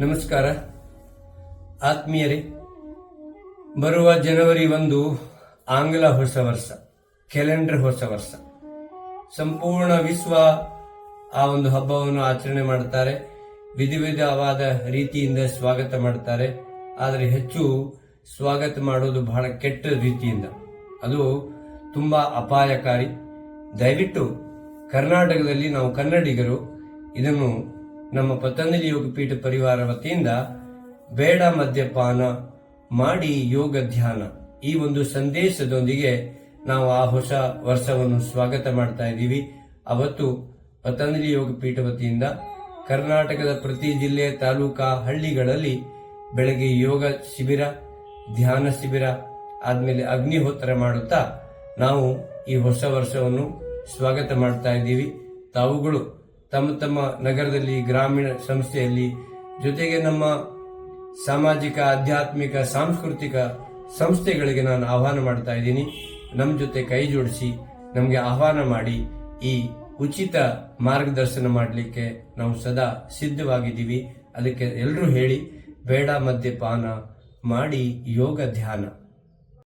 ನಮಸ್ಕಾರ. ಆತ್ಮೀಯರೇ, ಬರುವ ಜನವರಿ ಒಂದು ಆಂಗ್ಲ ಹೊಸ ವರ್ಷ, ಕ್ಯಾಲೆಂಡರ್ ಹೊಸ ವರ್ಷ. ಸಂಪೂರ್ಣ ವಿಶ್ವ ಆ ಒಂದು ಹಬ್ಬವನ್ನು ಆಚರಣೆ ಮಾಡುತ್ತಾರೆ. ವಿಧ ವಿಧವಾದ ರೀತಿಯಿಂದ ಸ್ವಾಗತ ಮಾಡುತ್ತಾರೆ. ಆದರೆ ಹೆಚ್ಚು ಸ್ವಾಗತ ಮಾಡೋದು ಬಹಳ ಕೆಟ್ಟ ರೀತಿಯಿಂದ. ಅದು ತುಂಬಾ ಅಪಾಯಕಾರಿ. ದಯವಿಟ್ಟು ಕರ್ನಾಟಕದಲ್ಲಿ ನಾವು ಕನ್ನಡಿಗರು ಇದನ್ನು ನಮ್ಮ ಪತಂಜಲಿ ಯೋಗಪೀಠ ಪರಿವಾರ ವತಿಯಿಂದ ಬೇಡ ಮದ್ಯಪಾನ ಮಾಡಿ ಯೋಗ ಧ್ಯಾನ. ಈ ಒಂದು ಸಂದೇಶದೊಂದಿಗೆ ನಾವು ಆ ಹೊಸ ವರ್ಷವನ್ನು ಸ್ವಾಗತ ಮಾಡ್ತಾ ಇದ್ದೀವಿ. ಅವತ್ತು ಪತಂಜಲಿ ಯೋಗ ಪೀಠ ವತಿಯಿಂದ ಕರ್ನಾಟಕದ ಪ್ರತಿ ಜಿಲ್ಲೆ, ತಾಲೂಕಾ ಹಳ್ಳಿಗಳಲ್ಲಿ ಬೆಳಗ್ಗೆ ಯೋಗ ಶಿಬಿರ, ಧ್ಯಾನ ಶಿಬಿರ, ಆದಮೇಲೆ ಅಗ್ನಿಹೋತ್ರ ಮಾಡುತ್ತಾ ನಾವು ಈ ಹೊಸ ವರ್ಷವನ್ನು ಸ್ವಾಗತ ಮಾಡ್ತಾ ಇದ್ದೀವಿ. ತಾವುಗಳು ತಮ್ಮ ತಮ್ಮ ನಗರದಲ್ಲಿ, ಗ್ರಾಮೀಣ ಸಂಸ್ಥೆಯಲ್ಲಿ, ಜೊತೆಗೆ ನಮ್ಮ ಸಾಮಾಜಿಕ, ಆಧ್ಯಾತ್ಮಿಕ, ಸಾಂಸ್ಕೃತಿಕ ಸಂಸ್ಥೆಗಳಿಗೆ ನಾನು ಆಹ್ವಾನ ಮಾಡ್ತಾ ಇದ್ದೀನಿ. ನಮ್ಮ ಜೊತೆ ಕೈ ಜೋಡಿಸಿ ನಮಗೆ ಆಹ್ವಾನ ಮಾಡಿ ಈ ಉಚಿತ ಮಾರ್ಗದರ್ಶನ ಮಾಡಲಿಕ್ಕೆ ನಾವು ಸದಾ ಸಿದ್ಧವಾಗಿದ್ದೀವಿ. ಅದಕ್ಕೆ ಎಲ್ಲರೂ ಹೇಳಿ, ಬೇಡ ಮದ್ಯಪಾನ ಮಾಡಿ ಯೋಗ ಧ್ಯಾನ.